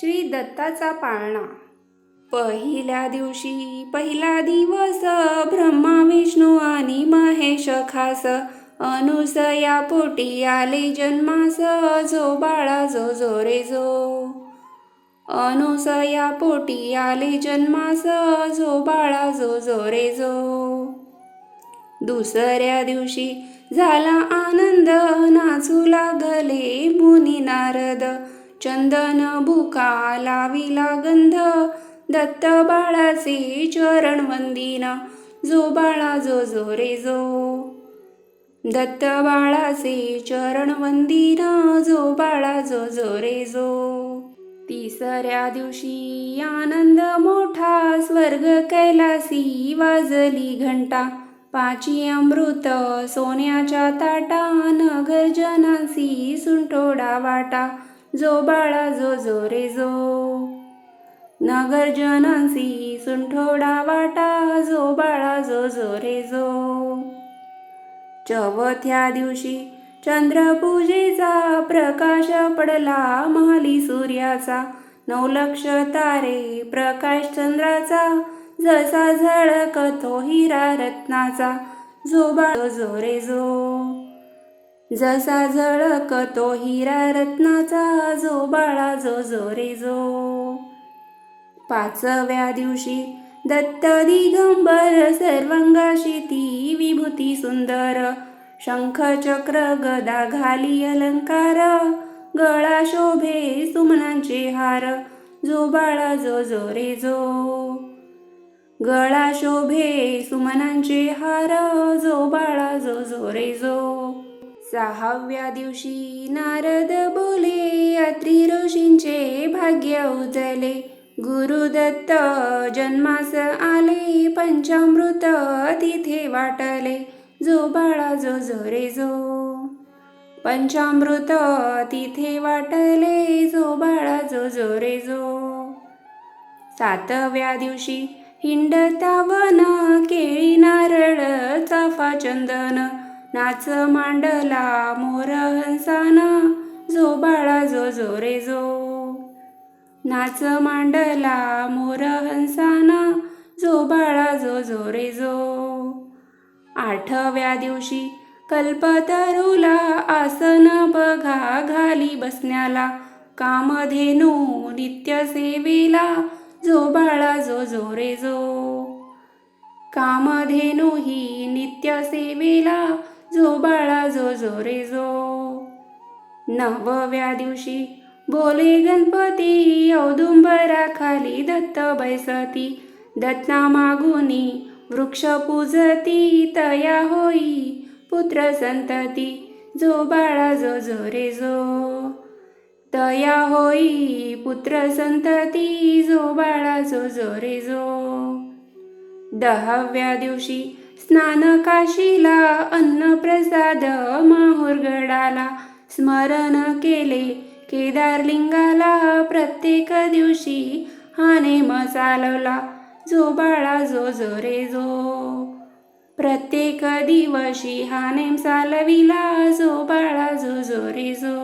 श्री दत्ताचा पाळणा. पहिल्या दिवशी पहिला दिवस ब्रह्मा विष्णू आणि महेश खास. अनुसया पोटी आले जन्मास जो बाळा जो जो रे जो. अनुसया पोटी आले जन्मास जो बाळा जो जो रे जो. दुसऱ्या दिवशी झाला आनंद नाचू लागले मुनी नारद. चंदन भुका लाविला गंध दत्त बाळाचे चरण वंदिना जो बाळा जो जो रे जो. दत्त बाळाचे चरण वंदिना जो बाळा जो जो रे जो. तिसऱ्या दिवशी आनंद मोठा स्वर्ग कैलासी वाजली घंटा. पाची अमृत सोन्याच्या ताटा नगर जनासी सुंटोडा वाटा. जो बाळा जो जो रे जो. नगरजनांसी सुंठोडा वाटा जो बाळा जो जो रे जो. चवथ्या दिवशी चंद्रपूजेचा प्रकाश पडला महाली सूर्याचा. नवलक्ष तारे प्रकाश चंद्राचा. जसा झळकतो हिरा रत्नाचा. जो बाळ जो रे जो. जसा झळकतो हिरा रत्नाचा जो बाळा जो जो रे जो. पाचव्या दिवशी दत्त दिगंबर सर्वंगाशी ती विभूती सुंदर. शंख चक्र गदा घाली अलंकार गळा शोभे सुमनांचे हार. जो बाळा जो जो रे जो. गळा शोभे सुमनांचे हार जो बाळा जो जो रे जो. सहाव्या दिवशी नारद बोले अत्री ऋषींचे भाग्य उजले. गुरुदत्त जन्मास आले पंचामृत तिथे वाटले. जो बाळा जो जो रे जो पंचामृत तिथे वाटले. जो बाळा जो जो रे जो सातव्या दिवशी हिंडता वन केळी नारळ चाफा चंदन नाच मांडला मोर हंसाना जो बाळा जो जो रे जो. नाच मांडला मोर हंसाना जो बाळा जो जो रे जो. आठव्या दिवशी कल्पतरूला आसन बघा घाली बसण्याला कामधेनू नित्य सेवेला जो बाळा जो जो रे जो. कामधेनू ही नित्य सेवेला जो बाळा जो जो रे जो. नवव्या दिवशी बोले गणपती औदुंबरा खाली दत्त बैसती. दत्ता मागुनी वृक्ष पूजती तया होई पुत्र संतती. जो बाळा जो जो रे जो. तया होई पुत्र संतती जो बाळा जो जो रे जो. दहाव्या दिवशी स्नान काशीला अन्न प्रसाद माहुरगडाला स्मरण केले. केदारलिंगाला प्रत्येक दिवशी हा नेम चालवला जो बाळा जो जो रे जो प्रत्येक दिवशी हा नेम चालविला जो बाळा जो जो रे जो